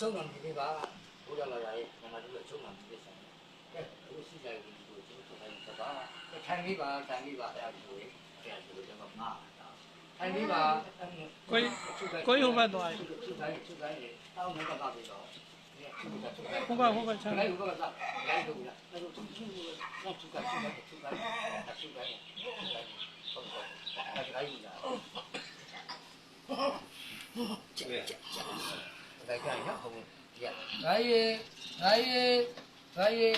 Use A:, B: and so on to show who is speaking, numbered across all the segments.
A: ချုံတော်ဒီလေးပါဘုရားလာရဲ့ဓမ္မတူရဲ့ချုံတော်ဒီလေးဆိုင်ကဲဒီစီဆိုင်ကိုကျွန်တော်ထုတ်တိုင်းသဘာထိုင်လေးပါထိုင်လေးပါအဲ့ဒါကိုအဲ့ဒါကိုကျွန်တော်မှာထိုင်လေးပါ
B: ကိုကိုဟိုဘက်သွား
A: ထုတိုင်းထုတိုင်းလေတောင်းနေတာပါပြီတော့
B: ဟိုဘဟိုဘချမ်း
A: လိုက်ဘုရားလိုက်လို့ရအဲ့လိုသူသူကထုကထုကထုကထုကထုကဟုတ်ကဲ့အဲ့ဒါကြီး လားကျက်ကျက်ကျက်ဒါကြရဟုတ်ရငါရေငါရေငါရေ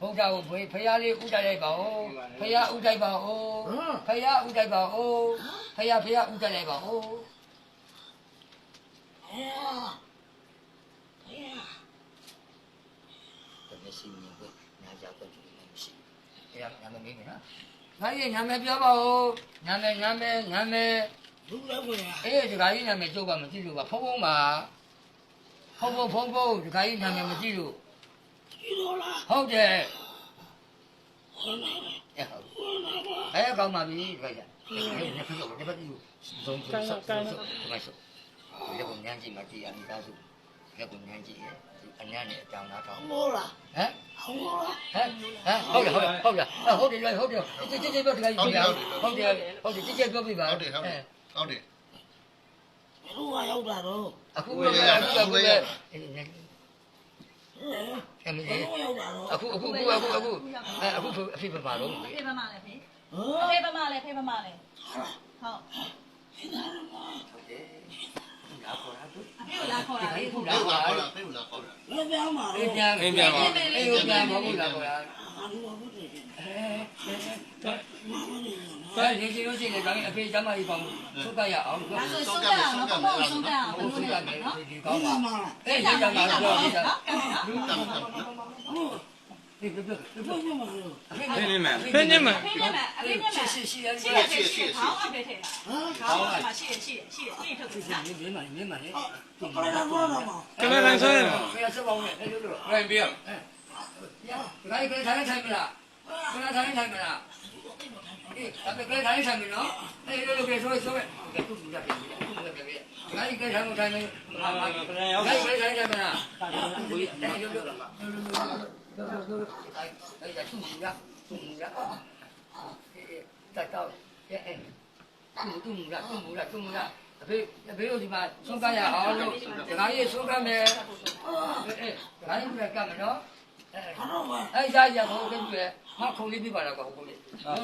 A: ဘုရားကိုဖေဖရာလေးဥတိုက်လိုက်ပါဦးဖရာဥတိုက်ပါဦးဖရာဥတိုက်ပါဦးဖရာဖရာဥတိုက်လိုက်ပါဦးတမစီမြင်ကိုညာကြတော့ဒီလိုမရှိအဲဒါနာမည်မင်းနော်ငါရဲ့နာမည်ပြောပါဦးနာမည်နာမည်နာမည်
C: လူလည်းဝင်ရ
A: အေးဒီခါကြီးနာမည်ကျုပ်ကမကြည့်လို့ပါဖုံးဖုံးပါ ဖုံးဖုံးဖုံးဖုံးဒီခါကြီးနာမည်မကြည့်လို့
C: ဒီလိုလား
A: ဟုတ်တယ်
C: ဝင်လာတယ်
A: အဲဟုတ်
C: ဝင်လာပါ
A: အဲကောင်းပါပြီဒီခါကြီးဒီနေ့ဖျောက်ဒီဘက်ကြီးသုံးသုံးဆောက်ဆောက်ဆောက်ဒီမှာဆောက်ဒီကညံကြည့်မှကြည့်အမိသားစုဒီကညံကြည့်ရဲ့အညာနဲ့အကြောင်းသားတော့
C: မောလား
A: ဟမ်
C: ဟောလား
A: ဟမ်ဟမ်ဟုတ်တယ်ဟုတ်တယ်ဟုတ်တယ်ဟုတ်တယ်ဟုတ်တယ်ကြည့်ကြည့်ပြောတခါကြီးဟုတ်တယ်ဟုတ်တယ်ဟုတ်တယ်ကြည့်ကြည့်ပြောပြပါ
D: ဟုတ်တယ်ဟုတ်တယ်ဟုတ်တယ်
C: လူကရောက်တာတော့
A: အခုကအခုကအခုကအဲ့မ
C: လူ
A: ကြီး
C: ကရောက်တာတော့
A: အခုအခုအခုအခုအခုအဲအခုအဖေပါတော့
E: ဖေးပမာလဲဖေး
C: ဟမ်
E: ဖေးပမာလဲဖေးပမာလဲဟုတ်
A: ဟုတ်တယ် ညာခေါ်တာသူ
E: အဖေကိုလာခေါ်တာလေ
A: အခု
D: ဖေး
A: လာ
D: ဦး
A: ပါ
D: လာခေါ်လာဖေးဦးလာခေါ်လာ
C: လက်ပြောင်းပါ
A: အေး
C: တော့
A: ပြန်အေးပြန်ပါအေးပြန်ပါဘူးလားခေါ်တာ
C: အာလူကဘုရားရှင်
A: အဲဒါနေစီလို့ရှိရင်ဒါအဖေကျမကြီးပေါင်းသုတ်ရအောင်
E: ဒါဆိုဆုံးကအောင်ဘုံဘုံဆုံးကအောင်ဘုံ
A: သုတ်ရ
E: ဆုံးက
A: မယ်
E: နော်
A: ဒီ
C: ကော
A: ကော
C: င်း
A: င်း
C: ပါ
A: ပါ
C: မလား
A: အေးဒီကမှာပြောဒီက
E: နော်
A: ဒီပြောပြော
C: ဘုရားမလို့
A: အဖေနေမယ်
B: ဖင်းနေမှာ
E: ဖေးနေမှာအဖေနေမှာ
A: ရှိရှိရှိရ
E: ရှိရရှိရခေါင်းအဖေထဲလာခေါင်းမှာရှိရရှိရရှိရဒီထုတ်ပြီးသား
A: မင်းမင်းမင်းမလေး
C: ကလည်းတော့တော့မှာ
B: ကလန်ဆွဲရ
A: ဘယ်ဆက်ပေါင်းလဲအဲ့လိုလိုရိုင်းပြရဒါကလည်းထိုင်ထိုင်မလားဘယ်ထိုင်ထိုင်မလားအေးဒါကလည်းထိုင်ထိုင်မနော်အဲ့လိုလိုကဆိုဆိုကဲသူ့ကြည့်တယ်သူ့ကြည့်တယ်ဒါကလည်းထိုင်မထို င်မဟာဟာဒါကလည်းထိုင်ထိုင်မလားဘုရားအဲ့လိုလိုလိုလိုလိုအဲ့ဒါသူ့ကြည့်သူ့ကြည့်အေးတက်တော့အဲအဲသူ့သူ့မလားသူ့မလားသူ့မလားအဖေအဖေတို့ဒီမှာဆုံးကရအောင်လို့ဒီကောင်ကြီးဆုံးကမယ်အေးအေးဒါကြီးကကမယ်နော်အဲ
C: တော့ပါ
A: အဲ့ရရဘုံကပြည့်မခုံလေးပြပါတော့ကောဟုတ်လေ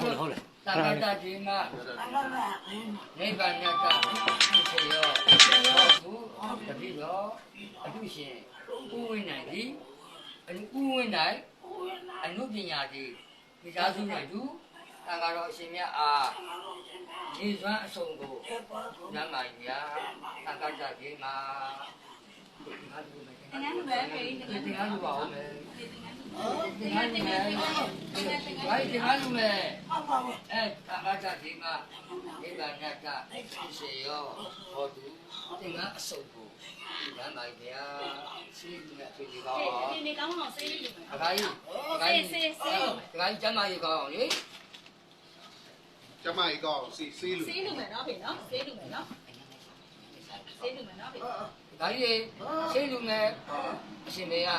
A: ဟုတ်ဟုတ်လေသံဃာတတိမ
C: အလားလား
A: နိဗ္ဗာန်တသိစေရောဟောသူတတိရောအတုရှင်ဥဝိနိုင်သည် အနုဥဝိနိုင်အနုပညာသည်ဒီသားစုနဲ့သူသံဃာတော်အရှင်မြတ်အားဒီစွမ်းအစုံကိုနမ်းပါဗျာသံဃာတတိမ
E: ငန်းလူပဲဖေးင
A: ဒီ
E: န်းလူ
A: တရားလူပါဦးမယ်
E: ငန်းလူငန်းလူငန်းလူ
A: ဘာဒီအားလူမယ်
C: အပါပါ
A: အဲသာဂတဒီမှာနိဗ္ဗာန်တဖြစ်စေရောဟောသူ သင်္ကအစုပ်ကိုဒီကမ်းပါဗျာရှိနေပြီဒီကောင်းအောင်
E: ဒီနေ့ကောင်းအောင်ဆေးလေးယူမယ်
A: အခိုင်းအခိုင်းဒီခိုင်းကျမကြီးကောင်းအောင်လေ
D: ကျမကြီးကောစီစီလူ
E: ဆေးလူမယ်နော်ဖေးနော်ဆေးလူမယ်နော်ဆေးလူမယ်နော်ဖေး
A: ဒါကြီးရှိလူမဲ့အရှင်မေက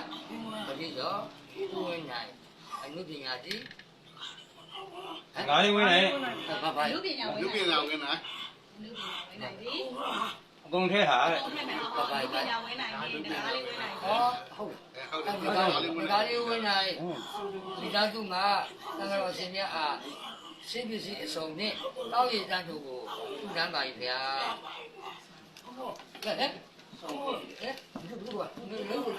A: ပတိရောဥဝင်နိုင်အနုပညာတိ
B: ငါးလေးဝင်နေ
A: ဘာဘာ
E: လူပညာဝင်
D: လူ
E: နိုင်
D: ပြင်လာဝင်လာ
E: လူပညာဝင်နိုင်ပြီ
B: အကုန်ထဲထားတဲ့
E: ဟုတ်ကဲ့မယ်ဟုတ်လူပညာဝင်နိုင်ပြီဒါလေးဝင်နိုင်ပြီ
A: ဟောဟုတ်
D: ဟုတ်တယ်
A: ဒါ
D: ဟုတ်တယ်
A: လေးဒါလေးဝင်နိုင်ဒီသားစုမှာသံဃာတော်ရှင်မြတ်အားစိပစ္စည်းအစုံနဲ့တောက်ရည်တန်းတို့ကိုထူတန်းပါ၏ဗျာကဲဟဲ့ဟဲ့ဒီလိုကဒီလိုက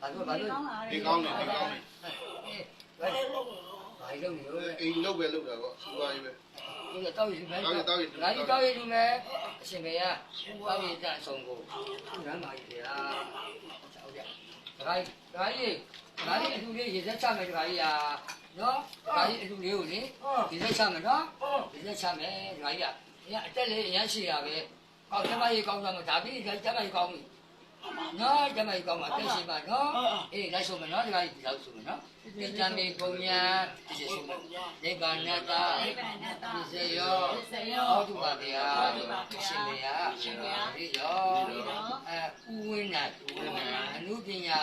A: ဘာလို့ဘာလို့
E: ကောင်းလာ
D: ဒီကောင်းတယ်ဒီကောင်းတယ်
A: ဘာလို့ဘာလို့နေရော
D: အိမ်လောက်ပဲလောက်တာပေါ့စီးပွားရေးပဲ
A: အေးတောက်ရည်လူမယ်တောက်ရည်လာကြီးတောက်ရည်လူမယ်အရှင်ဘယ်ကတောက်ရည်တန်ဆုံးကိုရမ်းပါကြီးဗျာဟုတ်ကြဒါကြီးဒါကြီးဒါကြီးအလူလေးရေစက်ချမယ်ဒါကြီးဟာနော်ဒါကြီးအလူလေးကိုလေရေစက်ချမယ်နော်ရေစက်ချမယ်ဒါကြီးကညအတက်လေးအရန်ရှိတာပဲအော်ကျမကြီးကောင်းသွားမှာဒါပြီးကျမကြီးကောင်းပြီ နော်ကျမကြီးကောင်းမှာတက်ရှိပါနော်အေးလိုက်ဆုံးမယ်နော်ဒါကြီးဒီလောက်ဆုံးမယ်နော်ဒီတမ်းမေပုံညာဒီရှိဆုံးမယ်နိဗ္ဗာန်တ
E: နိဗ္ဗာန်နဲ့တာ
A: ဒီစေရော
E: စေရော
A: ဟောတုပါဗျာရှင်မေယရှင်မေယဒီရောအဲဥဝိနာဥဝိနာအနုပညာ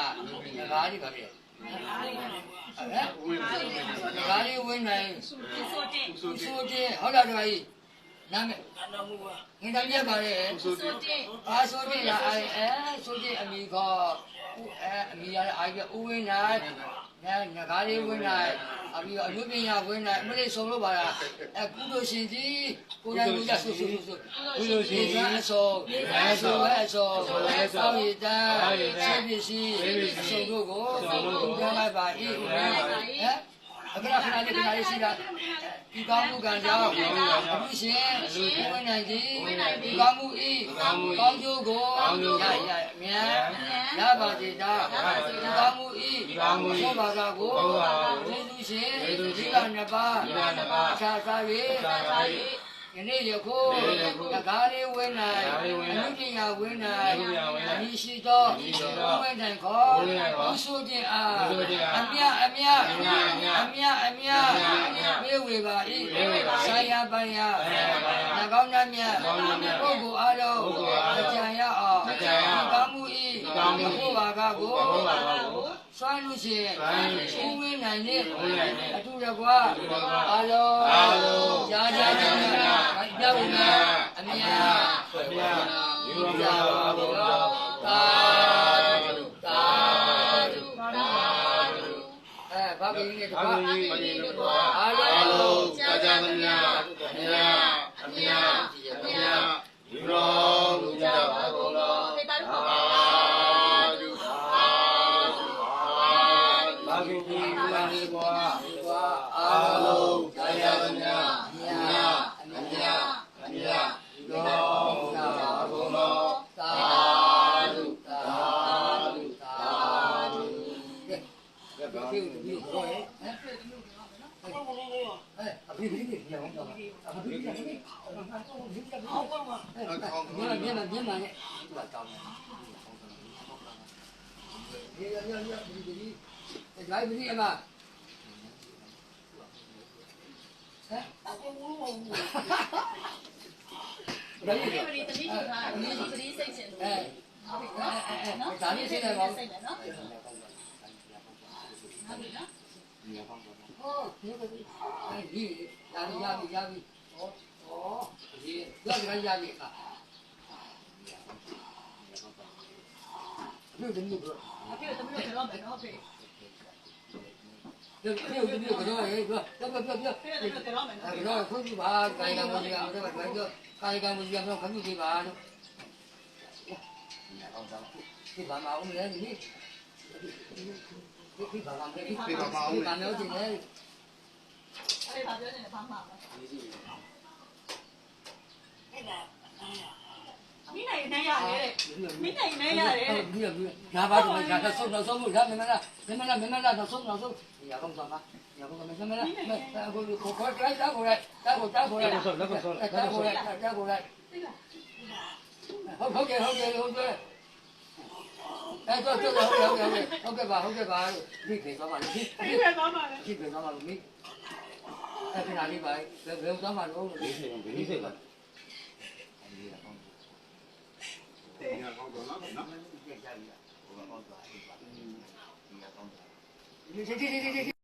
A: ငါးလေးပါဗျဟမ်ငါးလေးဝင်နိုင်
E: ဆိုတင်
A: ဆိုတဲ့ဟုတ်လားတော်ကြီးနာမည်
C: တော့ဘူးက
A: ငင်တပြက်ပါလေ
E: ဆိုတင်
A: အာဆိုတဲ့လားအဲအဲဆိုတဲ့အမိခေါ်အဲအမိရတဲ့အာပြဦးဝင်းနိုင်နဲငကားလေးဝင်းနိုင်အပြီးတော့အလူပညာဝင်းနိုင်အမလေးဆုံးလို့ပါလားအဲကုသိုလ်ရှင်ကြီးကိုယ်တိုင်ကိုယ်ကြဆူဆူဆူကုသိုလ်ရှင်ကြီးအစောအစောအစောသောရည်တန်းဆေးပစ္စည်းအစုံတို့ကိုဘုရားလိုက်ပါ၏ဟမ် အခရခဏလေးခဏလေးရှိတာဒီကောင်းမှုကံကြောင့်အမှုရှင်ဝင်းနိုင်ကြီးဒီကောင်းမှုဤကောင်းကျိုးကိုရရမြန်ရပါစေတာဒီကောင်းမှုဤသောဘာသာကိုယေရှုရှင်ဒီကနှစ်ပါးခြားစား၍ ယနေ့ယခုငကားလေးဝင်းနိုင်အမှုပညာဝင်းနိုင်အမိရှိသောဝင်းနိုင်ခေါ်ဘုဆိုခြင်းအားအမြအမြအမြအမြပြေဝေပါ၏ဆာယပန်ယငကောင်းနှမြတ်ပုဂ္ဂိုလ်အားလုံးအကြံရအောင်ဒီကောင်းမှုဤဘုရားကကို စွမ်းလို့ရှိရင်ဦးဝင်းနိုင်နဲ့အတူတကွာအားလုံးကြားကြကြပြောင်းနေအမြယူကြပါဘုရားသာဓုသာဓုအဲဘာဘီနဲ့တပါအားလုံး
D: ကြာကြာမများအများအများအများယူတော်မူကြပါကုန်လော
E: ဒေတာခေါ်
D: အာဒုအာဒုအာဒု
B: ဘာကိတိကုလနေဘွား
A: အားလုံး
D: ကြာကြာမများအများအများအများယူတော်မူကြပါကုန်လော
A: သာဓုသာဓုသာဓုကဲဘာဖြစ်လို့ဒီလိုခေါ်ရဲ့ဟမ်
C: ဘာလို့လဲရော
A: အဲအဖေကြီးကြီးပြောင်းတော့အဖေကြီးကြီးအောက်ပါမှာမြန်မာမြန်မာမြန်မာနဲ့ဒီကတောင်းတယ်ဒီရရရဒီဒီဒီဒိုင်ဘီအမဟမ်
C: အခုဘူးဘူး
A: ဒါလေး
E: ဒီပရိသတိထုတ်ထားတယ်ဒီပရိစိတ်ချင်
A: အဲ
E: ဟုတ်ပြီနော်နော်
A: ဒါလေးစိတ်တယ်ပါ
E: စိတ်တယ်နော်ဟုတ်ပြီ နော်
A: ဟောဒီကဒီအဲဒီဒါလေးရပြီရပြီ ဟောဟောဒီရရရပြီကဘယ်လိုလဲ
E: အဖေတို့တို့ကတော့မယ်နော်ဖေ
A: ပြောပြောပြောပြောတော့ဟဲ့ပြောပြောပြောပြော
E: ဖေတို့တို့ကတော့မယ်နော်
A: အဲတော့ခွင့်ပြုပါကာယကံမူကြီးအောင်တော့ပြောကာယကံမူကြီးအောင်ခွင့်ပြုပေးပါလို့ဒီဘာမအောင်လဲဒီဒီဘာမအောင်လဲဒီဘာမအောင်လဲဒီဘာမအောင်လဲ
E: အဲ့ဒါပြောနေတယ်ဘာ မှမ
C: အဲ့ဒါ
E: မိနိုင်နေရတယ်မိနိုင်နေရတယ်
A: ဒီဒီနာပါတော့ကြာတော့ဆုံးတော့ဆုံးလို့ရမမလားမမလားမမလားတော့ဆုံးတော့ဆုံးရအောင်သွားပါရအောင်မမလားအခုကိုခေါ်ကြိုက်တာကိုလိုက်တာကိုတာကိုလိုက်တာကိုလိုက်တာကိုလိုက်ဟုတ်ဟုတ်ကဲ့ဟုတ်ကဲ့ဟုတ်ကဲ့အဲ့တော့တော့ဟုတ်ကဲ့ဟုတ်ကဲ့ဟုတ်ကဲ့ပါဟုတ်ကဲ့ပါဒီခေသွားပါလိမ့်ဒီ
E: ဖေကကောင်းပါလေ
A: ဒီခေသွားပါလို့မိအဲ့ဒီနာလေးပါဘယ်ဘယ်သွားမှာလို့
B: ဒီစိတ်ဘယ်ဒီစိတ်လဲ
D: ညာကောင်းတော့နော်
A: ဒီဒီဒီဒီ